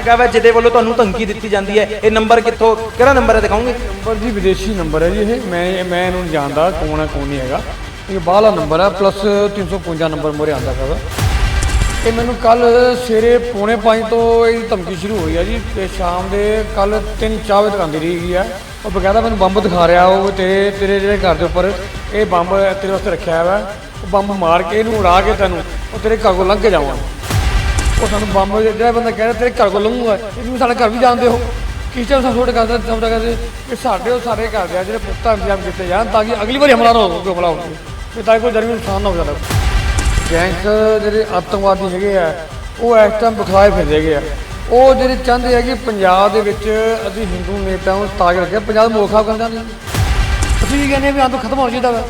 ਹੈਗਾ ਵਾ, ਜਿਹਦੇ ਵੱਲੋਂ ਤੁਹਾਨੂੰ ਧਮਕੀ ਦਿੱਤੀ ਜਾਂਦੀ ਹੈ। ਇਹ ਨੰਬਰ ਕਿੱਥੋਂ ਕਿਹੜਾ ਨੰਬਰ ਹੈ ਦਿਖਾਓਗੇ? ਨੰਬਰ ਜੀ ਵਿਦੇਸ਼ੀ ਨੰਬਰ ਹੈ ਜੀ ਇਹ। ਮੈਂ ਮੈਂ ਇਹਨੂੰ ਨਹੀਂ ਜਾਣਦਾ, ਕੌਣ ਹੈ, ਕੌਣ ਨਹੀਂ ਹੈਗਾ। ਇਹ ਬਾਹਲਾ ਨੰਬਰ ਹੈ ਪਲੱਸ 355 ਨੰਬਰ ਮੋਰੇ ਆਂਦਾ ਹੈਗਾ ਵਾ। ਇਹ ਮੈਨੂੰ ਕੱਲ ਸਵੇਰੇ ਪੌਣੇ 5 ਤੋਂ ਇਹ ਧਮਕੀ ਸ਼ੁਰੂ ਹੋਈ ਹੈ ਜੀ, ਤੇ ਸ਼ਾਮ ਦੇ ਕੱਲ 3-4 ਵਜੇ ਤੱਕ ਰਹੀ ਹੈ ਉਹ ਬਕਾਇਦਾ ਮੈਨੂੰ ਬੰਬ ਦਿਖਾ ਰਿਹਾ ਉਹ ਤੇਰੇ ਤੇਰੇ ਜਿਹੜੇ ਘਰ ਦੇ ਉੱਪਰ, ਇਹ ਬੰਬ ਤੇਰੇ ਵਾਸਤੇ ਰੱਖਿਆ ਹੋਇਆ ਹੈ। ਉਹ ਬੰਬ ਮਾਰ ਕੇ ਇਹਨੂੰ ਉਡਾ ਕੇ ਤੈਨੂੰ ਉਹ ਤੇਰੇ ਘਰ ਕੋਲ ਲੰਘ ਕੇ ਜਾਵਾਂ ਉਹ ਸਾਨੂੰ ਬੰਬ ਜਿਹੜਾ ਬੰਦਾ ਕਹਿ ਰਿਹਾ ਤੇਰੇ ਘਰ ਕੋਲ ਲੰਘੂਗਾ ਇਹ ਤੁਸੀਂ ਸਾਡੇ ਘਰ ਵੀ ਜਾਣਦੇ ਹੋ। ਕਿਸ ਟਾਈਮ ਸਾਨੂੰ ਛੋੜ ਕਰਦੇ ਸਮਝਦਾ ਕਰਦੇ ਕਿ ਸਾਡੇ ਉਹ ਸਾਰੇ ਘਰ ਦੇ ਆ ਜਿਹੜੇ ਪੁੱਤਾਂ ਇੰਤਜ਼ਾਮ ਕੀਤੇ ਜਾਣ ਤਾਂ ਕਿ ਅਗਲੀ ਵਾਰੀ ਹਮਲਾ ਨਾ ਹੋਵੇ ਹਮਲਾ ਹੋਵੇ। ਤੇ ਤਾਂ ਕਿ ਕੋਈ ਜਨਮੀ ਨੁਕਸਾਨ ਨਾ ਹੋ ਜਾਵੇ ਗੈਂਗਸਟਰ ਜਿਹੜੇ ਆਤੰਕਵਾਦੀ ਹੈਗੇ ਆ, ਉਹ ਇਸ ਟਾਈਮ ਬਖਲਾਏ ਫਿਰਦੇ ਹੈਗੇ ਆ। ਉਹ ਜਿਹੜੇ ਚਾਹੁੰਦੇ ਆ ਕਿ ਪੰਜਾਬ ਦੇ ਵਿੱਚ ਅਸੀਂ ਹਿੰਦੂ ਨੇਤਾਵਾਂ ਨੂੰ ਤਾਜ ਰੱਖਿਆ ਪੰਜਾਬ ਨੂੰ ਮੋਖਾ ਕਰਨਾ ਨਹੀਂ ਅਸੀਂ ਵੀ ਕਹਿੰਦੇ ਆ ਵੀ ਅੰਤ ਖਤਮ ਹੋਣਾ ਚਾਹੀਦਾ ਵਾ?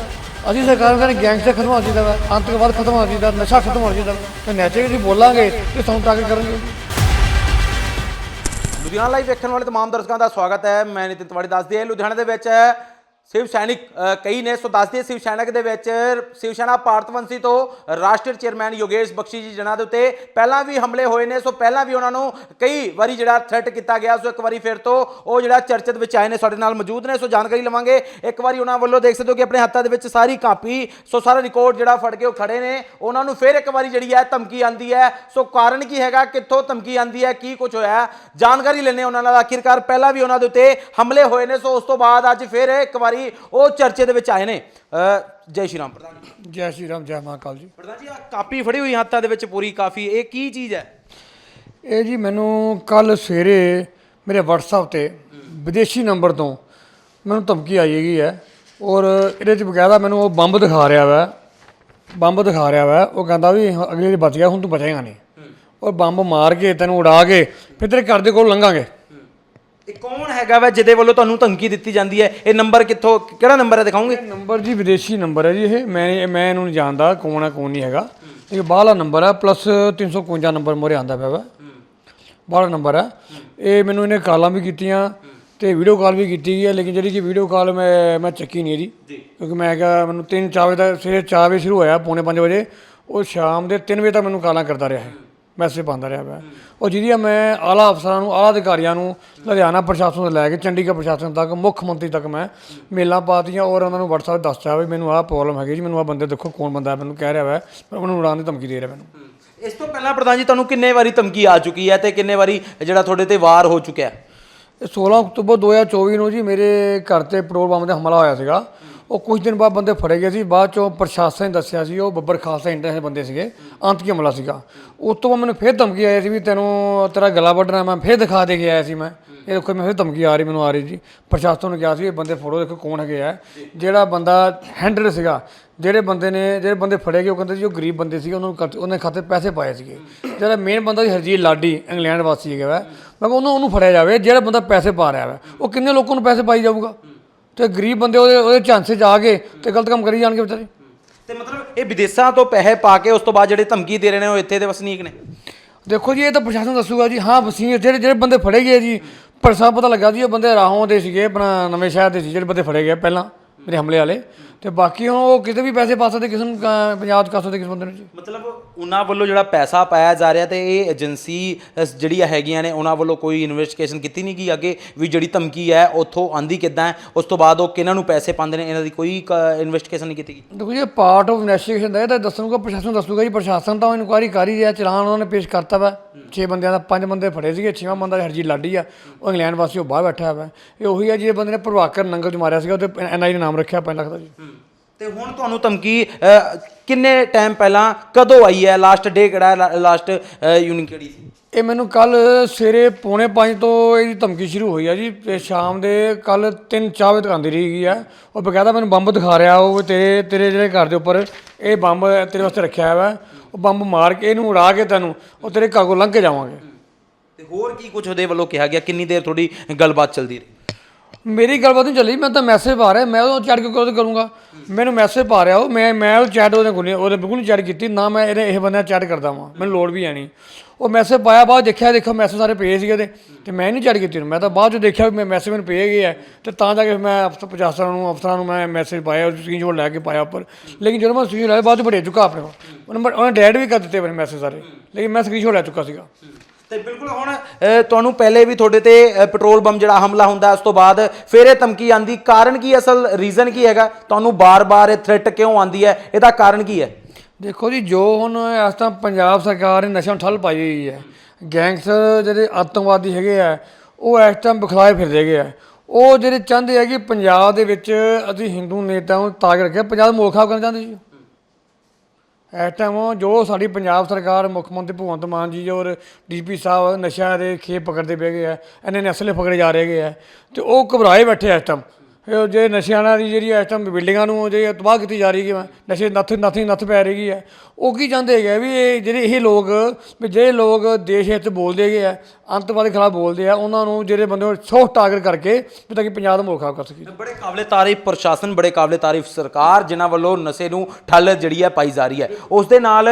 ਅਸੀਂ ਸਰਕਾਰ ਕਹਿੰਦੇ ਗੈਂਗਸਟਰ ਖਤਮ ਹੋਣਾ ਚਾਹੀਦਾ ਵਾ ਆਤੰਕਵਾਦ ਖਤਮ ਹੋਣਾ ਚਾਹੀਦਾ, ਨਸ਼ਾ ਖਤਮ ਹੋਣਾ ਚਾਹੀਦਾ ਵਾ। ਤੇ ਨੈਚੇ ਜੀ ਬੋਲਾਂਗੇ, ਤੇ ਸਾਨੂੰ ਟਾਰਗੇਟ ਕਰਾਂਗੇ ਲੁਧਿਆਣਾ ਲਾਈਵ ਵੇਖਣ ਵਾਲੇ ਤਮਾਮ ਦਰਸ਼ਕਾਂ ਦਾ ਸਵਾਗਤ ਹੈ ਮੈਂ ਨਿਤਿਨ ਤਿਵਾੜੀ ਦੱਸਦੀ ਹੈ, ਲੁਧਿਆਣਾ ਦੇ ਵਿੱਚ ਸ਼ਿਵ ਸੈਨਿਕ ਕਈ ਨੇ, ਸੋ ਦੱਸਦੀ ਸ਼ਿਵ ਸੈਨਿਕ ਦੇ ਵਿੱਚ ਸ਼ਿਵ ਸੈਨਾ ਭਾਰਤਵੰਸ਼ੀ ਤੋਂ ਰਾਸ਼ਟਰੀ ਚੇਅਰਮੈਨ ਯੋਗੇਸ਼ ਬਖਸ਼ੀ ਜੀ ਜਨਾਂ ਦੇ ਉੱਤੇ ਪਹਿਲਾਂ ਵੀ ਹਮਲੇ ਹੋਏ ਨੇ, ਸੋ ਪਹਿਲਾਂ ਵੀ ਉਹਨਾਂ ਨੂੰ ਕਈ ਵਾਰੀ ਜਿਹੜਾ ਥ੍ਰੈਟ ਕੀਤਾ ਗਿਆ, ਸੋ ਇੱਕ ਵਾਰੀ ਫਿਰ ਤੋਂ ਉਹ ਜਿਹੜਾ ਚਰਚਿਤ ਵਿੱਚ ਆਏ ਨੇ, ਸਾਡੇ ਨਾਲ ਮੌਜੂਦ ਨੇ, ਸੋ ਜਾਣਕਾਰੀ ਲਵਾਂਗੇ। ਇੱਕ ਵਾਰੀ ਉਹਨਾਂ ਵੱਲੋਂ ਦੇਖ ਸਕਦੇ ਹੋ ਕਿ ਆਪਣੇ ਹੱਥਾਂ ਦੇ ਵਿੱਚ ਸਾਰੀ ਕਾਪੀ, ਸੋ ਸਾਰਾ ਰਿਕਾਰਡ ਜਿਹੜਾ ਫੜ ਕੇ ਉਹ ਖੜੇ ਨੇ, ਉਹਨਾਂ ਨੂੰ ਫਿਰ ਇੱਕ ਵਾਰੀ ਜਿਹੜੀ ਹੈ ਧਮਕੀ ਆਂਦੀ ਹੈ। ਸੋ ਕਾਰਨ ਕੀ ਹੈਗਾ, ਕਿੱਥੋਂ ਧਮਕੀ ਆਂਦੀ ਹੈ, ਕੀ ਕੁਝ ਹੋਇਆ, ਜਾਣਕਾਰੀ ਲੈਣੇ ਉਹਨਾਂ ਨਾਲ। ਆਖਿਰਕਾਰ ਪਹਿਲਾਂ ਵੀ ਉਹਨਾਂ ਦੇ ਉੱਤੇ ਹਮਲੇ ਹੋਏ ਨੇ, ਸੋ ਉਸ ਤੋਂ ਬਾਅਦ ਅੱਜ ਫਿਰ ਇੱਕ ਵਾਰੀ ਉਹ ਚਰਚੇ ਦੇ ਵਿੱਚ ਆਏ ਨੇ। ਜੈ ਸ਼੍ਰੀ ਰਾਮ ਪ੍ਰਧਾਨ ਜੀ। ਜੈ ਸ਼੍ਰੀ ਰਾਮ ਜੈ ਮਹਾਕਾਲ ਜੀ। ਪ੍ਰਧਾਨ ਜੀ ਆ ਕਾਪੀ ਫੜੀ ਹੋਈ ਹੱਥਾਂ ਦੇ ਵਿੱਚ ਪੂਰੀ ਕਾਫੀ। ਇਹ ਕੀ ਚੀਜ਼ ਹੈ? ਇਹ ਜੀ ਮੈਨੂੰ ਕੱਲ ਸਵੇਰੇ ਮੇਰੇ WhatsApp ਤੇ ਵਿਦੇਸ਼ੀ ਨੰਬਰ ਤੋਂ ਮੈਨੂੰ ਧਮਕੀ ਆਈ ਹੈਗੀ ਹੈ। ਔਰ ਇਹਦੇ ਚ ਬਕਾਇਦਾ ਮੈਨੂੰ ਉਹ ਬੰਬ ਦਿਖਾ ਰਿਹਾ ਵਾ। ਬੰਬ ਦਿਖਾ ਰਿਹਾ ਵਾ। ਉਹ ਕਹਿੰਦਾ ਵੀ ਅਗਲੇ ਦੇ ਬਚ ਗਿਆ ਹੁਣ ਤੂੰ ਬਚੇਗਾ ਨਹੀਂ। ਔਰ ਬੰਬ ਮਾਰ ਕੇ ਤੈਨੂੰ ਉਡਾ ਕੇ ਫਿਰ ਤੇਰੇ ਘਰ ਦੇ ਕੋਲ ਲੰਘਾਂਗੇ। ਇਹ ਕੌਣ ਹੈਗਾ ਵਾ ਜਿਹਦੇ ਵੱਲੋਂ ਤੁਹਾਨੂੰ ਧਮਕੀ ਦਿੱਤੀ ਜਾਂਦੀ ਹੈ? ਇਹ ਨੰਬਰ ਕਿੱਥੋਂ ਕਿਹੜਾ ਨੰਬਰ ਹੈ ਦਿਖਾਓਗੇ? ਇਹ ਨੰਬਰ ਜੀ ਵਿਦੇਸ਼ੀ ਨੰਬਰ ਹੈ ਜੀ ਇਹ। ਮੈਂ ਮੈਂ ਇਹਨੂੰ ਨਹੀਂ ਜਾਣਦਾ ਕੌਣ ਹੈ ਕੌਣ ਨਹੀਂ ਹੈਗਾ। ਇਹ ਬਾਹਲਾ ਨੰਬਰ ਹੈ ਪਲੱਸ 355 ਨੰਬਰ ਮੋਰੇ ਆਂਦਾ ਪਿਆ ਵਾ। ਬਾਹਲਾ ਨੰਬਰ ਹੈ। ਇਹ ਮੈਨੂੰ ਇਹਨੇ ਕਾਲਾਂ ਵੀ ਕੀਤੀਆਂ ਤੇ ਵੀਡੀਓ ਕਾਲ ਵੀ ਕੀਤੀ ਗਈ ਹੈ ਲੇਕਿਨ ਜਿਹੜੀ ਕਿ ਵੀਡੀਓ ਕਾਲ ਮੈਂ ਮੈਂ ਚੱਕੀ ਨਹੀਂ ਇਹਦੀ ਕਿਉਂਕਿ ਮੈਂ ਕਿਹਾ ਮੈਨੂੰ 3 4 ਵਜੇ ਤੱਕ ਸਵੇਰੇ 4 ਵਜੇ ਸ਼ੁਰੂ ਹੋਇਆ ਪੌਣੇ 5 ਵਜੇ। ਉਹ ਸ਼ਾਮ ਦੇ 3 ਵਜੇ ਤੱਕ ਮੈਨੂੰ ਕਾਲਾਂ ਕਰਦਾ ਰਿਹਾ ਹੈ। ਮੈਸੇਜ ਪਾਉਂਦਾ ਰਿਹਾ ਮੈਂ। ਉਹ ਜਿਹਦੀਆਂ ਮੈਂ ਆਲਾ ਅਫਸਰਾਂ ਨੂੰ ਆਲਾ ਅਧਿਕਾਰੀਆਂ ਨੂੰ ਲੁਧਿਆਣਾ ਪ੍ਰਸ਼ਾਸਨ ਤੋਂ ਲੈ ਕੇ ਚੰਡੀਗੜ੍ਹ ਪ੍ਰਸ਼ਾਸਨ ਤੱਕ ਮੁੱਖ ਮੰਤਰੀ ਤੱਕ ਮੈਂ ਮੇਲਾਂ ਪਾਤੀਆਂ ਔਰ ਉਹਨਾਂ ਨੂੰ WhatsApp ਦੱਸਿਆ ਵੀ ਮੈਨੂੰ ਆਹ ਪ੍ਰੋਬਲਮ ਹੈਗੀ ਜੀ ਮੈਨੂੰ ਆਹ ਬੰਦੇ ਦੇਖੋ ਕੌਣ ਬੰਦਾ ਹੈ, ਮੈਨੂੰ ਕਹਿ ਰਿਹਾ ਵਾ ਪਰ ਮੈਨੂੰ ਉਡਾਣ ਦੀ ਧਮਕੀ ਦੇ ਰਿਹਾ ਮੈਨੂੰ। ਇਸ ਤੋਂ ਪਹਿਲਾਂ ਪ੍ਰਧਾਨ ਜੀ ਤੁਹਾਨੂੰ ਕਿੰਨੇ ਵਾਰੀ ਧਮਕੀ ਆ ਚੁੱਕੀ ਹੈ ਤੇ ਕਿੰਨੇ ਵਾਰੀ ਜਿਹੜਾ ਤੁਹਾਡੇ ਤੇ ਵਾਰ ਹੋ ਚੁੱਕਿਆ ਹੈ? ਇਹ 16 ਅਕਤੂਬਰ 2024 ਨੂੰ ਜੀ ਮੇਰੇ ਘਰ ਤੇ ਪੈਟਰੋਲ ਪੰਪ ਤੇ ਹਮਲਾ ਹੋਇਆ ਸੀਗਾ। ਉਹ ਕੁਝ ਦਿਨ ਬਾਅਦ ਬੰਦੇ ਫੜੇ ਗਏ ਸੀ। ਬਾਅਦ ਚੋਂ ਪ੍ਰਸ਼ਾਸਨ ਨੇ ਦੱਸਿਆ ਸੀ, ਉਹ ਬੱਬਰ ਖਾਲਸਾ ਇੰਟਰਨੈਸ਼ਨਲ ਬੰਦੇ ਸੀਗੇ ਆਤੰਕੀ ਹਮਲਾ ਸੀਗਾ। ਉਸ ਤੋਂ ਬਾਅਦ ਮੈਨੂੰ ਫੇਰ ਧਮਕੀ ਆਈ ਸੀ ਵੀ ਤੈਨੂੰ ਤੇਰਾ ਗਲਾ ਵੱਢਣਾ ਮੈਂ ਫੇਰ ਦਿਖਾ ਦੇ ਕੇ ਆਇਆ ਸੀ ਮੈਂ। ਇਹ ਦੇਖੋ, ਮੈਂ ਫੇਰ ਧਮਕੀ ਆ ਰਹੀ, ਮੈਨੂੰ ਆ ਰਹੀ ਜੀ। ਪ੍ਰਸ਼ਾਸਨ ਨੂੰ ਕਿਹਾ ਸੀ ਇਹ ਬੰਦੇ ਫੜੋ, ਦੇਖੋ ਕੌਣ ਹੈਗੇ ਆ। ਜਿਹੜਾ ਬੰਦਾ ਹੈਂਡਲ ਸੀਗਾ, ਜਿਹੜੇ ਬੰਦੇ ਨੇ, ਜਿਹੜੇ ਬੰਦੇ ਫੜੇ ਗਏ, ਉਹ ਕਹਿੰਦੇ ਸੀ ਉਹ ਗਰੀਬ ਬੰਦੇ ਸੀਗੇ, ਉਹਨਾਂ ਨੂੰ ਖਾਤੇ- ਉਹਨਾਂ ਦੇ ਖਾਤੇ ਪੈਸੇ ਪਾਏ ਸੀਗੇ। ਜਿਹੜਾ ਮੇਨ ਬੰਦਾ ਸੀ ਹਰਜੀਤ ਲਾਡੀ, ਇੰਗਲੈਂਡ ਵਾਸੀ ਹੈਗਾ ਵਾ। ਮੈਂ ਕਿਹਾ ਉਹਨੂੰ ਉਹਨੂੰ ਫੜਿਆ ਜਾਵੇ, ਜਿਹੜਾ ਬੰਦਾ ਪੈਸੇ ਪਾ ਰਿਹਾ ਵਾ, ਉਹ ਕਿੰਨੇ ਲੋਕਾਂ ਨੂੰ ਪੈਸੇ ਪਾਈ ਜਾਊਗਾ? ਤੇ ਗਰੀਬ ਬੰਦੇ ਉਹਦੇ ਉਹਦੇ ਝਾਂਸੇ 'ਚ ਆ ਕੇ ਤੇ ਗਲਤ ਕੰਮ ਕਰੀ ਜਾਣਗੇ ਵਿਚਾਰੇ। ਤੇ ਮਤਲਬ ਇਹ ਵਿਦੇਸ਼ਾਂ ਤੋਂ ਪੈਸੇ ਪਾ ਕੇ ਉਸ ਤੋਂ ਬਾਅਦ ਜਿਹੜੇ ਧਮਕੀ ਦੇ ਰਹੇ ਨੇ ਉਹ ਇੱਥੇ ਦੇ ਵਸਨੀਕ ਨੇ? ਦੇਖੋ ਜੀ ਇਹ ਤਾਂ ਪ੍ਰਸ਼ਾਸਨ ਦੱਸੂਗਾ ਜੀ ਹਾਂ ਵਸੀਰ ਜਿਹੜੇ ਜਿਹੜੇ ਬੰਦੇ ਫੜੇ ਗਏ ਜੀ ਪਰ ਸਭ ਪਤਾ ਲੱਗਾ ਜੀ ਉਹ ਬੰਦੇ ਰਾਹੋਂ ਦੇ ਸੀਗੇ ਆਪਣਾ ਨਵੇਂ ਸ਼ਹਿਰ ਦੇ ਸੀ ਜਿਹੜੇ ਬੰਦੇ ਫੜੇ ਗਏ ਪਹਿਲਾਂ ਮੇਰੇ ਹਮਲੇ ਵਾਲੇ। ਤੇ ਬਾਕੀ ਉਹ ਕਿਤੇ ਵੀ ਪੈਸੇ ਪਾ ਸਕਦੇ ਕਿਸੇ ਨੂੰ ਅਹ, ਪੰਜਾਬ 'ਚ ਕਰ ਸਕਦੇ ਕਿਸੇ ਬੰਦੇ ਨੂੰ ਜੀ। ਮਤਲਬ ਉਹਨਾਂ ਵੱਲੋਂ ਜਿਹੜਾ ਪੈਸਾ ਪਾਇਆ ਜਾ ਰਿਹਾ ਤੇ ਇਹ ਏਜੰਸੀ ਅਹ, ਜਿਹੜੀਆਂ ਹੈਗੀਆਂ ਨੇ ਉਹਨਾਂ ਵੱਲੋਂ ਕੋਈ ਇਨਵੈਸਟੀਗੇਸ਼ਨ ਕੀਤੀ ਨਹੀਂ ਗਈ ਅੱਗੇ ਵੀ ਜਿਹੜੀ ਧਮਕੀ ਹੈ ਉੱਥੋਂ ਆਂਦੀ ਕਿੱਦਾਂ ਹੈ? ਉਸ ਤੋਂ ਬਾਅਦ ਉਹ ਕਿਹਨਾਂ ਨੂੰ ਪੈਸੇ ਪਾਉਂਦੇ ਨੇ? ਇਹਨਾਂ ਦੀ ਕੋਈ ਇਨਵੈਸਟੀਗੇਸ਼ਨ ਨਹੀਂ ਕੀਤੀ ਗਈ। ਦੇਖੋ ਜੀ ਇਹ ਪਾਰਟ ਆਫ ਇਨਵੈਸਟੀਗੇਸ਼ਨ ਦਾ ਇਹ ਤਾਂ ਦੱਸੂਗਾ ਪ੍ਰਸ਼ਾਸਨ ਦੱਸੂਗਾ ਜੀ। ਪ੍ਰਸ਼ਾਸਨ ਤਾਂ ਇਨਕੁਆਇਰੀ ਕਰ ਹੀ ਰਿਹਾ ਚਲਾਨ ਉਹਨਾਂ ਨੇ ਪੇਸ਼ ਕਰਤਾ ਵਾ। 6 ਬੰਦਿਆਂ ਦਾ ਪੰਜ ਬੰਦੇ ਫੜੇ ਸੀਗੇ ਛੇਵਾਂ ਬੰਦਾ ਹਰਜੀਤ ਲਾਡੀ ਆ। ਉਹ ਇੰਗਲੈਂਡ ਵਾਸੀ ਉਹ ਬਾਹਰ ਬੈਠਾ ਵਾ। ਇਹ ਉਹੀ ਆ ਜਿਹਦੇ ਬੰਦੇ ਨੇ ਪ੍ਰਭਾਕਰ ਨੰਗਲ ਚ ਮਾਰਿਆ ਸੀਗਾ ਉਹਦੇ ਐਨਆਈ ਨੇ ਨਾਮ ਰੱਖਿਆ 5 ਲੱਖ ਦਾ ਜੀ। ਤੇ ਹੁਣ ਤੁਹਾਨੂੰ ਧਮਕੀ ਕਿੰਨੇ ਟਾਈਮ ਪਹਿਲਾਂ ਕਦੋਂ ਆਈ ਹੈ? ਲਾਸਟ ਡੇ ਕਿਹੜਾ ਲਾਸਟ ਯੂਨਿਟ ਕਿਹੜੀ ਸੀ? ਇਹ ਮੈਨੂੰ ਕੱਲ ਸਵੇਰੇ ਪੌਣੇ 5 ਤੋਂ ਇਹਦੀ ਧਮਕੀ ਸ਼ੁਰੂ ਹੋਈ ਆ ਜੀ ਤੇ ਸ਼ਾਮ ਦੇ ਕੱਲ 3-4 ਵਜੇ ਤੱਕ ਆਉਂਦੀ ਰਹੀ ਹੈ ਉਹ ਬਕਾਇਦਾ ਮੈਨੂੰ ਬੰਬ ਦਿਖਾ ਰਿਹਾ ਉਹ ਤੇਰੇ ਤੇਰੇ ਜਿਹੜੇ ਘਰ ਦੇ ਉੱਪਰ ਇਹ ਬੰਬ ਤੇਰੇ ਵਾਸਤੇ ਰੱਖਿਆ ਹੋਇਆ ਹੈ ਉਹ ਬੰਬ ਮਾਰ ਕੇ ਇਹਨੂੰ ਉਡਾ ਕੇ ਤੈਨੂੰ ਉਹ ਤੇਰੇ ਘਰ ਕੋਲ ਲੰਘ ਕੇ ਜਾਵਾਂਗੇ। ਤੇ ਹੋਰ ਕੀ ਕੁਝ ਉਹਦੇ ਵੱਲੋਂ ਕਿਹਾ ਗਿਆ? ਕਿੰਨੀ ਦੇਰ ਤੁਹਾਡੀ ਗੱਲਬਾਤ ਚੱਲਦੀ ਰਹੀ? ਮੇਰੀ ਗੱਲਬਾਤ ਨਹੀਂ ਚੱਲੀ, ਮੈਂ ਤਾਂ ਮੈਸੇਜ ਪਾ ਰਿਹਾ, ਮੈਂ ਉਹ ਚੈਟ ਕਿਉਂ ਉਹਦੇ ਕਰੂੰਗਾ। ਮੈਨੂੰ ਮੈਸੇਜ ਪਾ ਰਿਹਾ ਉਹ, ਮੈਂ ਮੈਂ ਉਹ ਚੈਟ ਉਹਦੇ ਕੋਲ ਨਹੀਂ, ਉਹਦੇ ਬਿਲਕੁਲ ਨਹੀਂ ਚੈਟ ਕੀਤੀ, ਨਾ ਮੈਂ ਇਹਦੇ, ਇਹ ਬੰਦਿਆਂ ਚੈਟ ਕਰਦਾ ਵਾਂ, ਮੈਨੂੰ ਲੋੜ ਵੀ ਹੈ ਨਹੀਂ। ਉਹ ਮੈਸੇਜ ਪਾਇਆ, ਬਾਅਦ ਦੇਖਿਆ ਦੇਖੋ ਮੈਸੇਜ ਸਾਰੇ ਪਏ ਸੀਗੇ ਉਹਦੇ, ਤੇ ਮੈਂ ਨਹੀਂ ਚੈਟ ਕੀਤੀ ਉਹਨੂੰ। ਮੈਂ ਤਾਂ ਬਾਅਦ ਚ ਦੇਖਿਆ ਵੀ ਮੈਂ ਮੈਸੇਜ ਮੈਨੂੰ ਪਏ ਗਏ ਹੈ ਤੇ ਤਾਂ ਜਾ ਕੇ ਮੈਂ ਅਫਸਰ ਪ੍ਰਸ਼ਾਸਨ ਨੂੰ, ਅਫਸਰਾਂ ਨੂੰ ਮੈਂ ਮੈਸੇਜ ਪਾਇਆ ਉਹ ਸਕਰੀਨਸ਼ਾਟ ਲੈ ਕੇ ਪਾਇਆ ਉੱਪਰ। ਲੇਕਿਨ ਜਦੋਂ ਮੈਂ ਸਕਰੀਨ ਲਾਇਆ ਬਾਅਦ ਚ ਬੜੇ ਚੁੱਕਾ ਆਪਣੇ ਕੋਲ। ਉਹਨੇ ਉਹਨੇ ਡੈਡ ਵੀ ਕਰ ਦਿੱਤੇ ਆਪਣੇ ਮੈਸੇਜ ਸਾਰੇ, ਲੇਕਿਨ ਮੈਂ ਸਕਰੀਨਸ਼ਾਟ ਲੈ ਚੁੱਕਾ ਸੀਗਾ। ਤੇ ਬਿਲਕੁਲ ਹੁਣ ਤੁਹਾਨੂੰ ਪਹਿਲੇ ਵੀ ਤੁਹਾਡੇ ਤੇ ਪੈਟਰੋਲ ਬੰਬ ਜਿਹੜਾ ਹਮਲਾ ਹੁੰਦਾ, ਉਸ ਤੋਂ ਬਾਅਦ ਫਿਰ ਇਹ ਧਮਕੀ ਆਂਦੀ। ਕਾਰਨ ਕੀ ਅਸਲ ਰੀਜ਼ਨ ਕੀ ਹੈਗਾ? ਤੁਹਾਨੂੰ ਬਾਰ-ਬਾਰ ਇਹ ਥ੍ਰੈਟ ਕਿਉਂ ਆਂਦੀ ਹੈ? ਇਹਦਾ ਕਾਰਨ ਕੀ ਹੈ? ਦੇਖੋ ਜੀ, ਜੋ ਹੁਣ ਇਸ ਤਾਂ ਪੰਜਾਬ ਸਰਕਾਰ ਨੇ ਨਸ਼ਾ ਠੱਲ ਪਾਈ ਹੋਈ ਹੈ, ਗੈਂਗਸਟਰ ਜਿਹੜੇ ਆਤੰਕਵਾਦੀ ਹੈਗੇ ਆ, ਉਹ ਇਸ ਟਾਈਮ ਬਖਲਾਏ ਫਿਰਦੇ ਹੈਗੇ ਆ। ਉਹ ਜਿਹੜੇ ਚਾਹੁੰਦੇ ਆ ਕਿ ਪੰਜਾਬ ਦੇ ਵਿੱਚ ਅਸੀਂ ਹਿੰਦੂ ਨੇਤਾਵਾਂ ਨੂੰ ਤਾਕ ਰੱਖਿਆ ਪੰਜਾਬ ਨੂੰ ਮੋਖਾ ਕਰਨਾ ਚਾਹੁੰਦੇ ਜੀ। ਇਸ ਟਾਈਮ ਜੋ ਸਾਡੀ ਪੰਜਾਬ ਸਰਕਾਰ, ਮੁੱਖ ਮੰਤਰੀ ਭਗਵੰਤ ਮਾਨ ਜੀ ਔਰ ਡੀਪੀ ਸਾਹਿਬ ਨਸ਼ਿਆਂ ਦੇ ਖੇਪ ਪਕੜਦੇ ਪਏ ਗਏ ਆ, ਇੰਨੇ ਨਸਲੇ ਪਕੜੇ ਜਾ ਰਹੇ ਗਏ ਆ, ਤੇ ਉਹ ਘਬਰਾਏ ਬੈਠੇ ਆ ਇਸ ਟਾਈਮ ਇਹ ਜੇ ਨਸ਼ਿਆਂ ਨਾਲ ਦੀ ਜਿਹੜੀ ਇਸ ਟਾਈਮ ਬਿਲਡਿੰਗਾਂ ਨੂੰ ਜਿਹੜੀ ਤਬਾਹ ਕੀਤੀ ਜਾ ਰਹੀ ਹੈ ਨਸ਼ੇ ਨੱਥ ਨੱਥ ਨੱਥ ਪੈ ਰਹੀ ਹੈ। ਉਹ ਕੀ ਚਾਹੁੰਦੇ ਹੈਗੇ ਆ ਵੀ ਇਹ ਜਿਹੜੇ ਇਹ ਲੋਕ, ਵੀ ਜਿਹੜੇ ਲੋਕ ਦੇਸ਼ ਹਿੱਤ ਬੋਲਦੇ ਹੈਗੇ ਆ, ਅੰਤਵਾਦ ਖਿਲਾਫ ਬੋਲਦੇ ਆ, ਉਹਨਾਂ ਨੂੰ ਜਿਹੜੇ ਬੰਦੇ ਸੌ ਟਾਰਗੇਟ ਕਰਕੇ ਵੀ ਤਾਂ ਕਿ ਪੰਜਾਬ ਦਾ ਮੋਖਾ ਕਰ ਸਕੀਏ। ਬੜੇ ਕਾਬਲੇ ਤਾਰੀਫ ਪ੍ਰਸ਼ਾਸਨ, ਬੜੇ ਕਾਬਲੇ ਤਾਰੀਫ ਸਰਕਾਰ, ਜਿਨ੍ਹਾਂ ਵੱਲੋਂ ਨਸ਼ੇ ਨੂੰ ਠੱਲ ਜਿਹੜੀ ਹੈ ਪਾਈ ਜਾ ਰਹੀ ਹੈ। ਉਸ ਦੇ ਨਾਲ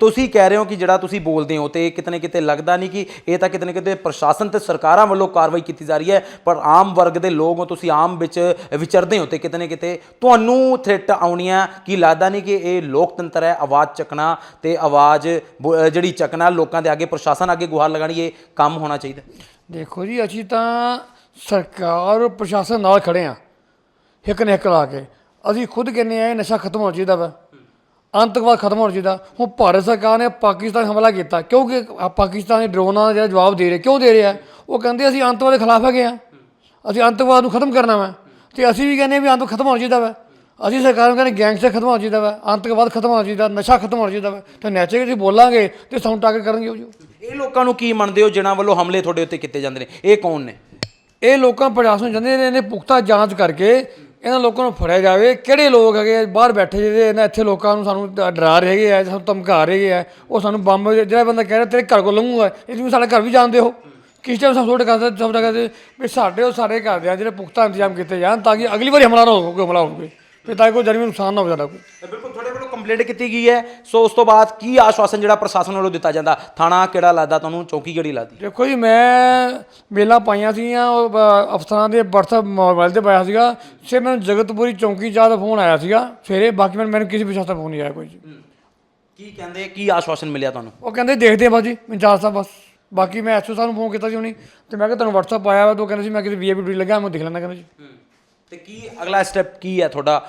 ਤੁਸੀਂ ਕਹਿ ਰਹੇ ਹੋ ਕਿ ਜਿਹੜਾ ਤੁਸੀਂ ਬੋਲਦੇ ਹੋ ਤੇ ਕਿਤਨੇ ਕਿਤੇ ਲੱਗਦਾ ਨਹੀਂ ਕਿ ਇਹ ਤਾਂ ਕਿਤਨੇ ਕਿਤੇ ਪ੍ਰਸ਼ਾਸਨ ਤੇ ਸਰਕਾਰਾਂ ਵੱਲੋਂ ਕਾਰਵਾਈ ਕੀਤੀ ਜਾ ਰਹੀ ਹੈ, ਪਰ ਆਮ ਵਰਗ ਦੇ ਲੋਕ ਹੋ ਤੁਸੀਂ, ਆਮ ਵਿੱਚ ਵਿਚਰਦੇ ਹੋ ਤੇ ਨਾ ਕਿਤੇ ਤੁਹਾਨੂੰ ਥ੍ਰੈਟ ਆਉਣੀਆਂ, ਕੀ ਲੱਗਦਾ ਨਹੀਂ ਕਿ ਇਹ ਲੋਕਤੰਤਰ ਹੈ, ਆਵਾਜ਼ ਚੱਕਣਾ ਤੇ ਆਵਾਜ਼ ਬੋ- ਜਿਹੜੀ ਚੱਕਣਾ, ਲੋਕਾਂ ਦੇ ਅੱਗੇ, ਪ੍ਰਸ਼ਾਸਨ ਅੱਗੇ ਗੁਹਾਰ ਲਗਾਣੀ ਇਹ ਕੰਮ ਹੋਣਾ ਚਾਹੀਦਾ। ਦੇਖੋ ਜੀ, ਅਸੀਂ ਤਾਂ ਸਰਕਾਰ ਔਰ ਪ੍ਰਸ਼ਾਸਨ ਨਾਲ ਖੜੇ ਆ ਹਿੱਕ ਨੇ ਹਿੱਕ ਲਾ ਕੇ। ਅਸੀਂ ਖੁਦ ਕਹਿੰਦੇ ਆ ਇਹ ਨਸ਼ਾ ਖਤਮ ਹੋਣਾ ਚਾਹੀਦਾ ਵਾ। ਅੰਤਕਵਾਦ ਖਤਮ ਹੋਣਾ ਚਾਹੀਦਾ। ਹੁਣ ਭਾਰਤ ਸਰਕਾਰ ਨੇ ਪਾਕਿਸਤਾਨ ਹਮਲਾ ਕੀਤਾ। ਕਿਉਂਕਿ ਆ ਪਾਕਿਸਤਾਨੀ ਡਰੋਨਾਂ ਦਾ ਜਿਹੜਾ ਜਵਾਬ ਦੇ ਰਿਹਾ, ਕਿਉਂ ਦੇ ਰਿਹਾ? ਉਹ ਕਹਿੰਦੇ ਅਸੀਂ ਅੰਤਵਾਦ ਦੇ ਖਿਲਾਫ ਹੈਗੇ ਆ ਅਸੀਂ ਅੰਤਕਵਾਦ ਨੂੰ ਖਤਮ ਕਰਨਾ ਵਾ। ਤੇ ਅਸੀਂ ਵੀ ਕਹਿੰਦੇ ਵੀ ਅੰਤ ਖਤਮ ਹੋਣਾ ਚਾਹੀਦਾ ਵਾ। ਅਸੀਂ ਸਰਕਾਰ ਨੂੰ ਕਹਿੰਦੇ ਗੈਂਗਸਟਰ ਖਤਮ ਹੋਣਾ ਚਾਹੀਦਾ ਵਾ ਅੰਤਕਵਾਦ ਖਤਮ ਹੋਣਾ ਚਾਹੀਦਾ ਨਸ਼ਾ ਖਤਮ ਹੋਣਾ ਚਾਹੀਦਾ ਵਾ। ਤੇ ਨੈਚੁਰਲੀ ਅਸੀਂ ਬੋਲਾਂਗੇ ਤੇ ਸਾਨੂੰ ਟਾਰਗੇਟ ਕਰਨਗੇ ਉਹ ਜੋ। ਇਹ ਲੋਕਾਂ ਨੂੰ ਕੀ ਮੰਨਦੇ ਹੋ ਜਿਨ੍ਹਾਂ ਵੱਲੋਂ ਹਮਲੇ ਤੁਹਾਡੇ ਉੱਤੇ ਕੀਤੇ ਜਾਂਦੇ ਨੇ? ਇਹ ਕੌਣ ਨੇ? ਇਹ ਲੋਕਾਂ ਪ੍ਰਸ਼ਾਸਨ ਨੂੰ ਚਾਹੁੰਦੇ ਨੇ ਇਹਨੇ ਪੁਖਤਾ ਜਾਂਚ ਕਰਕੇ ਇਹਨਾਂ ਲੋਕਾਂ ਨੂੰ ਫੜਿਆ ਜਾਵੇ। ਕਿਹੜੇ ਲੋਕ ਹੈਗੇ ਬਾਹਰ ਬੈਠੇ ਜਿਹੜੇ ਇਹਨਾਂ ਇੱਥੇ ਲੋਕਾਂ ਨੂੰ ਸਾਨੂੰ ਡਰਾ ਰਹੇ ਹੈਗੇ ਆ ਸਾਨੂੰ ਧਮਕਾ ਰਹੇ ਹੈਗੇ ਆ। ਉਹ ਸਾਨੂੰ ਬੰਬ ਜਿਹੜਾ ਬੰਦਾ ਕਹਿ ਰਿਹਾ ਤੇਰੇ ਘਰ ਕੋਲ ਲੰਘੂਗਾ ਇਹ ਤੁਸੀਂ ਸਾਡੇ ਘਰ ਵੀ ਜਾਣਦੇ ਹੋ। ਕਿਸ ਟਾਈਮ ਸਾਨੂੰ ਥੋੜੇ ਕਰਦੇ ਸਭ ਕਰਦੇ ਵੀ ਸਾਡੇ ਉਹ ਸਾਡੇ ਘਰ ਦੇ ਆ ਜਿਹੜੇ ਪੁਖਤਾ ਇੰਤਜ਼ਾਮ ਕੀਤੇ ਜਾਣ ਤਾਂ ਕਿ ਅਗਲੀ ਵਾਰੀ ਹਮਲਾ ਨਾ ਹੋਵੇ ਹਮਲਾ ਹੋਵੇ। ਫਿਰ ਤਾਂ ਕਿ ਕੋਈ ਜਨਮੀ ਨੁਕਸਾਨ ਨਾ ਹੋਵੇ ਸਾਡਾ ਕੋਈ। ਬਿਲਕੁਲ ਤੁਹਾਡੇ ਵੱਲੋਂ ਕੰਪਲੇਂਟ ਕੀਤੀ ਗਈ ਹੈ। ਸੋ ਉਸ ਤੋਂ ਬਾਅਦ ਕੀ ਆਸ਼ਵਾਸਨ ਜਿਹੜਾ ਪ੍ਰਸ਼ਾਸਨ ਵੱਲੋਂ ਦਿੱਤਾ ਜਾਂਦਾ? ਥਾਣਾ ਕਿਹੜਾ ਲੱਗਦਾ ਤੁਹਾਨੂੰ? ਚੌਕੀ ਕਿਹੜੀ ਲੱਗਦੀ? ਦੇਖੋ ਜੀ ਮੈਂ ਮੇਲਾ ਪਾਈਆਂ ਸੀਗੀਆਂ ਅਫਸਰਾਂ ਦੇ WhatsApp ਮੋਬਾਈਲ ਤੇ ਪਾਇਆ ਸੀਗਾ। ਸੇ ਮੈਨੂੰ ਜਗਤਪੁਰੀ ਚੌਂਕੀ ਚਾਹ ਦਾ ਫੋਨ ਆਇਆ ਸੀਗਾ। ਸਵੇਰੇ ਬਾਕੀ ਮੈਨੂੰ ਮੈਨੂੰ ਕਿਸੇ ਵਿਸ਼ਾਸ ਦਾ ਫੋਨ ਨਹੀਂ ਆਇਆ ਕੋਈ। ਜੀ ਕੀ ਕਹਿੰਦੇ ਕੀ ਆਸ਼ਵਾਸਨ ਮਿਲਿਆ ਤੁਹਾਨੂੰ? ਉਹ ਕਹਿੰਦੇ ਦੇਖਦੇ ਆ ਬਾਜੀ ਇੰਚਾਰਜ ਸਾਹਿਬ ਬਸ। ਬਾਕੀ ਮੈਂ ਐਸਓ ਸਾਹਿਬ ਨੂੰ ਫੋਨ ਕੀਤਾ ਸੀ ਹੁਣੀ ਤੇ ਮੈਂ ਕਿਹਾ ਤੁਹਾਨੂੰ WhatsApp ਆਇਆ ਵਾ ਤਾਂ ਕਹਿੰਦੇ ਸੀ ਮੈਂ ਕਿਤੇ ਵੀਆਈਪੀ ਡਿਊਟੀ ਲੱਗਾ ਮੈਂ ਦੇਖ ਲੈਣਾ ਕਹਿੰਦਾ ਜੀ। ਤੇ ਕੀ ਅਗਲਾ ਸਟੈਪ ਕੀ ਹੈ ਤੁਹਾਡਾ?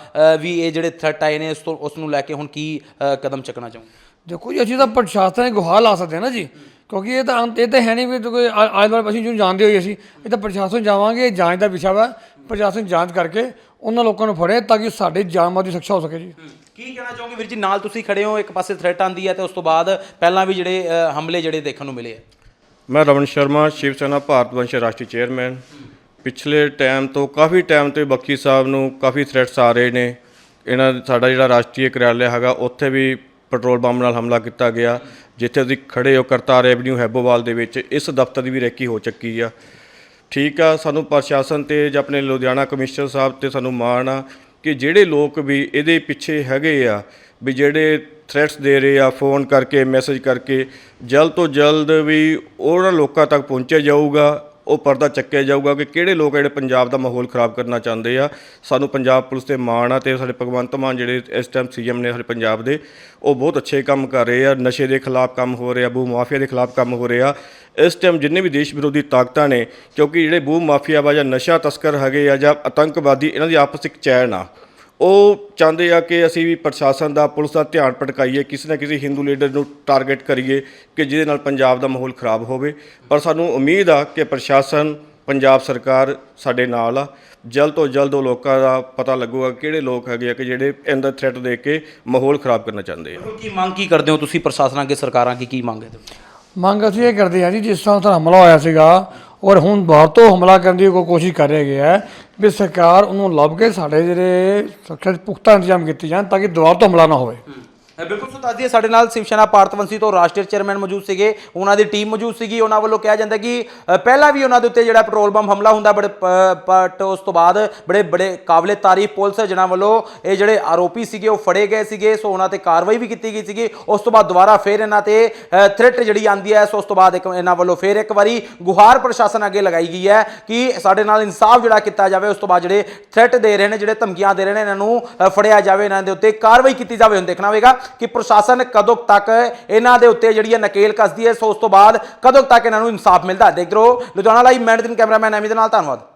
ਵੀ ਇਹ ਜਿਹੜੇ ਥ੍ਰੈਟ ਆਏ ਨੇ ਉਸ ਤੋਂ ਉਸ ਨੂੰ ਲੈ ਕੇ ਹੁਣ ਕੀ ਕਦਮ ਚੱਕਣਾ ਚਾਹੋਗੇ? ਦੇਖੋ ਜੀ ਅਸੀਂ ਤਾਂ ਪ੍ਰਸ਼ਾਸਨ ਦੇ ਗੁਹਾਰ ਲਾ ਸਕਦੇ ਹਾਂ ਨਾ ਜੀ ਕਿਉਂਕਿ ਇਹ ਤਾਂ ਅੰਤ ਇਹ ਤਾਂ ਹੈ ਨਹੀਂ ਵੀ ਕੋਈ ਆਜ ਵਾਰ ਅਸੀਂ ਜਿਹਨੂੰ ਜਾਣਦੇ ਹੋਈ ਅਸੀਂ ਇਹ ਤਾਂ ਪ੍ਰਸ਼ਾਸਨ ਜਾਵਾਂਗੇ ਜਾਂਚ ਦਾ ਵਿਸ਼ਾ ਵਾ ਪ੍ਰਸ਼ਾਸਨ ਜਾਂਚ ਕਰਕੇ ਉਹਨਾਂ ਲੋਕਾਂ ਨੂੰ ਫੜੇ ਤਾਂ ਕਿ ਸਾਡੇ ਜਾਨ ਮਾਲ ਦੀ ਸੁਰੱਖਿਆ ਹੋ ਸਕੇ ਜੀ। ਕੀ ਕਹਿਣਾ ਚਾਹੋਗੇ ਵੀਰ ਜੀ? ਨਾਲ ਤੁਸੀਂ ਖੜੇ ਹੋ ਇੱਕ ਪਾਸੇ ਥ੍ਰੈਟ ਆਂਦੀ ਹੈ ਤੇ ਉਸ ਤੋਂ ਬਾਅਦ ਪਹਿਲਾਂ ਵੀ ਜਿਹੜੇ ਹਮਲੇ ਜਿਹੜੇ ਦੇਖਣ ਨੂੰ ਮਿਲੇ ਆ। ਮੈਂ ਰਮਨ ਸ਼ਰਮਾ, ਸ਼ਿਵ ਸੈਨਾ, ਭਾਰਤ ਵੰਸ਼ ਰਾਸ਼ਟਰੀ ਚੇਅਰਮੈਨ। ਪਿਛਲੇ ਟਾਈਮ ਤੋਂ ਕਾਫੀ ਟਾਈਮ ਤੋਂ ਬੱਕੀ ਸਾਹਿਬ ਨੂੰ ਕਾਫੀ ਥ੍ਰੈਟਸ ਆ ਰਹੇ ਨੇ। ਇਹਨਾਂ ਸਾਡਾ ਜਿਹੜਾ ਰਾਸ਼ਟਰੀ ਕਾਰਿਆਲय ਹੈਗਾ, ਉੱਥੇ ਵੀ ਪੈਟਰੋਲ ਬੰਬ ਨਾਲ ਹਮਲਾ ਕੀਤਾ ਗਿਆ, ਜਿੱਥੇ ਅਸੀਂ ਖੜੇ ਹੋ ਕਰਤਾਰ ਐਵਨਿਊ ਹੈਬੋਵਾਲ ਦੇ ਵਿੱਚ। ਇਸ ਦਫ਼ਤਰ ਦੀ ਵੀ ਰੈਕੀ ਹੋ ਚੱਕੀ ਆ। ਠੀਕ ਆ, ਸਾਨੂੰ ਪ੍ਰਸ਼ਾਸਨ ਤੇ ਜਾਂ ਆਪਣੇ ਲੁਧਿਆਣਾ ਕਮਿਸ਼ਨਰ ਸਾਹਿਬ ਤੇ ਸਾਨੂੰ ਮਾਣ ਆ ਕਿ ਜਿਹੜੇ ਲੋਕ ਵੀ ਇਹਦੇ ਪਿੱਛੇ ਹੈਗੇ ਆ, ਵੀ ਜਿਹੜੇ ਥ੍ਰੈਟਸ ਦੇ ਰਹੇ ਆ ਫੋਨ ਕਰਕੇ ਮੈਸੇਜ ਕਰਕੇ, ਜਲਦ ਤੋਂ ਜਲਦ ਵੀ ਉਹਨਾਂ ਲੋਕਾਂ ਤੱਕ ਪਹੁੰਚਿਆ ਜਾਊਗਾ, ਉਹ ਪਰਦਾ ਚੱਕਿਆ ਜਾਊਗਾ ਕਿ ਕਿਹੜੇ ਲੋਕ ਜਿਹੜੇ ਪੰਜਾਬ ਦਾ ਮਾਹੌਲ ਖਰਾਬ ਕਰਨਾ ਚਾਹੁੰਦੇ ਆ। ਸਾਨੂੰ ਪੰਜਾਬ ਪੁਲਿਸ ਤੇ ਮਾਣ ਆ ਤੇ ਸਾਡੇ ਭਗਵੰਤ ਮਾਨ ਜਿਹੜੇ ਇਸ ਟਾਈਮ ਸੀਐਮ ਨੇ ਸਾਡੇ ਪੰਜਾਬ ਦੇ, ਉਹ ਬਹੁਤ ਅੱਛੇ ਕੰਮ ਕਰ ਰਹੇ ਆ, ਨਸ਼ੇ ਦੇ ਖਿਲਾਫ ਕੰਮ ਹੋ ਰਿਹਾ ਬੂ ਮਾਫੀਆ ਦੇ ਖਿਲਾਫ ਕੰਮ ਹੋ ਰਿਹਾ। ਇਸ ਟਾਈਮ ਜਿੰਨੇ ਵੀ ਦੇਸ਼ ਵਿਰੋਧੀ ਤਾਕਤਾਂ ਨੇ, ਕਿਉਂਕਿ ਜਿਹੜੇ ਬੂ ਮਾਫੀਆ ਵਾ ਜਾਂ ਨਸ਼ਾ ਤਸਕਰ ਹੈਗੇ ਆ ਜਾਂ ਆਤੰਕਵਾਦੀ, ਇਹਨਾਂ ਦੀ ਆਪਸ ਵਿੱਚ ਚੈਨ ਆ। ਉਹ ਚਾਹੁੰਦੇ ਆ ਕਿ ਅਸੀਂ ਵੀ ਪ੍ਰਸ਼ਾਸਨ ਦਾ ਪੁਲਿਸ ਦਾ ਧਿਆਨ ਭਟਕਾਈਏ ਕਿਸੇ ਨਾ ਕਿਸੇ ਹਿੰਦੂ ਲੀਡਰ ਨੂੰ ਟਾਰਗੇਟ ਕਰੀਏ ਕਿ ਜਿਹਦੇ ਨਾਲ ਪੰਜਾਬ ਦਾ ਮਾਹੌਲ ਖਰਾਬ ਹੋਵੇ। ਪਰ ਸਾਨੂੰ ਉਮੀਦ ਆ ਕਿ ਪ੍ਰਸ਼ਾਸਨ ਪੰਜਾਬ ਸਰਕਾਰ ਸਾਡੇ ਨਾਲ ਆ। ਜਲਦ ਤੋਂ ਜਲਦ ਉਹ ਲੋਕਾਂ ਦਾ ਪਤਾ ਲੱਗੂਗਾ ਕਿਹੜੇ ਲੋਕ ਹੈਗੇ ਆ ਕਿ ਜਿਹੜੇ ਇਹਦਾ ਥ੍ਰੈਟ ਦੇ ਕੇ ਮਾਹੌਲ ਖਰਾਬ ਕਰਨਾ ਚਾਹੁੰਦੇ ਆ। ਕੀ ਮੰਗ ਕੀ ਕਰਦੇ ਹੋ ਤੁਸੀਂ ਪ੍ਰਸ਼ਾਸਨ ਅੱਗੇ ਸਰਕਾਰਾਂ ਕੀ ਕੀ ਮੰਗਦੇ ਹੋ? ਮੰਗ ਅਸੀਂ ਇਹ ਕਰਦੇ ਹਾਂ ਜੀ ਜਿਸ ਤਰ੍ਹਾਂ ਉੱਥੇ ਹਮਲਾ ਹੋਇਆ ਸੀਗਾ ਔਰ ਹੁਣ ਬਾਹਰ ਤੋਂ ਹਮਲਾ ਕਰਨ ਦੀ ਕੋਈ ਕੋਸ਼ਿਸ਼ ਕਰ ਰਹੇ ਹੈ ਵੀ ਸਰਕਾਰ ਉਹਨੂੰ ਲੱਭ ਕੇ ਸਾਡੇ ਜਿਹੜੇ ਸੁਰੱਖਿਆ ਦੇ ਪੁਖਤਾ ਇੰਤਜ਼ਾਮ ਕੀਤੇ ਜਾਣ ਤਾਂ ਕਿ ਦੁਬਾਰਾ ਤੋਂ ਹਮਲਾ ਨਾ ਹੋਵੇ। ਬਿਲਕੁਲ ਸੋ ਦੱਸ ਦਈਏ, ਸਾਡੇ ਨਾਲ ਸ਼ਿਵ ਸੈਨਾ ਭਾਰਤਵੰਸ਼ੀ ਤੋਂ ਰਾਸ਼ਟਰੀ ਚੇਅਰਮੈਨ ਮੌਜੂਦ ਸੀਗੇ। ਉਹਨਾਂ ਦੀ ਟੀਮ ਮੌਜੂਦ ਸੀਗੀ। ਉਹਨਾਂ ਵੱਲੋਂ ਕਿਹਾ ਜਾਂਦਾ ਕਿ ਪਹਿਲਾਂ ਵੀ ਉਹਨਾਂ ਦੇ ਉੱਤੇ ਜਿਹੜਾ ਪੈਟਰੋਲ ਬੰਬ ਹਮਲਾ ਹੁੰਦਾ, ਬੜੇ ਬਟ ਉਸ ਤੋਂ ਬਾਅਦ ਬੜੇ ਬੜੇ ਕਾਬਲੇ ਤਾਰੀਫ ਪੁਲਿਸ ਹੈ ਜਿਨ੍ਹਾਂ ਵੱਲੋਂ ਇਹ ਜਿਹੜੇ ਆਰੋਪੀ ਸੀਗੇ, ਉਹ ਫੜੇ ਗਏ ਸੀਗੇ। ਸੋ ਉਹਨਾਂ ਤੇ ਕਾਰਵਾਈ ਵੀ ਕੀਤੀ ਗਈ ਸੀਗੀ। ਉਸ ਤੋਂ ਬਾਅਦ ਦੁਬਾਰਾ ਫੇਰ ਇਹਨਾਂ ਤੇ ਥ੍ਰੈਟ ਜਿਹੜੀ ਆਂਦੀ ਹੈ, ਸੋ ਉਸ ਤੋਂ ਬਾਅਦ ਇੱਕ ਇਹਨਾਂ ਵੱਲੋਂ ਫੇਰ ਇੱਕ ਵਾਰੀ ਗੁਹਾਰ ਪ੍ਰਸ਼ਾਸਨ ਅੱਗੇ ਲਗਾਈ ਗਈ ਹੈ ਕਿ ਸਾਡੇ ਨਾਲ ਇਨਸਾਫ ਜਿਹੜਾ ਕੀਤਾ ਜਾਵੇ, ਉਸ ਤੋਂ ਬਾਅਦ ਜਿਹੜੇ ਥ੍ਰੈਟ ਦੇ ਰਹੇ ਨੇ, ਜਿਹੜੇ ਧਮਕੀਆਂ ਦੇ ਰਹੇ ਨੇ, ਇਹਨਾਂ ਨੂੰ ਫੜਿਆ ਜਾਵੇ, ਇਹਨਾਂ ਦੇ ਉੱਤੇ ਕਾਰਵਾਈ ਕੀਤੀ ਜਾਵੇ। ਹੁਣ ਦੇਖਣਾ ਹੋਵੇਗਾ ਕਿ ਪ੍ਰਸ਼ਾਸਨ ਕਦੋਂ ਤੱਕ ਇਹਨਾਂ ਦੇ ਉੱਤੇ ਜਿਹੜੀ ਹੈ ਨਕੇਲ ਕੱਸਦੀ ਹੈ, ਸੋ ਉਸ ਤੋਂ ਬਾਅਦ ਕਦੋਂ ਤੱਕ ਇਹਨਾਂ ਨੂੰ ਇਨਸਾਫ ਮਿਲਦਾ ਦੇਖ ਰਹੋ। ਲੁਧਿਆਣਾ ਲਾਈਵ, ਮੈਂ ਨਿਤਿਨ ਕੈਮਰਾਮੈਨ ਐਮੀ ਦੇ ਨਾਲ ਧੰਨਵਾਦ।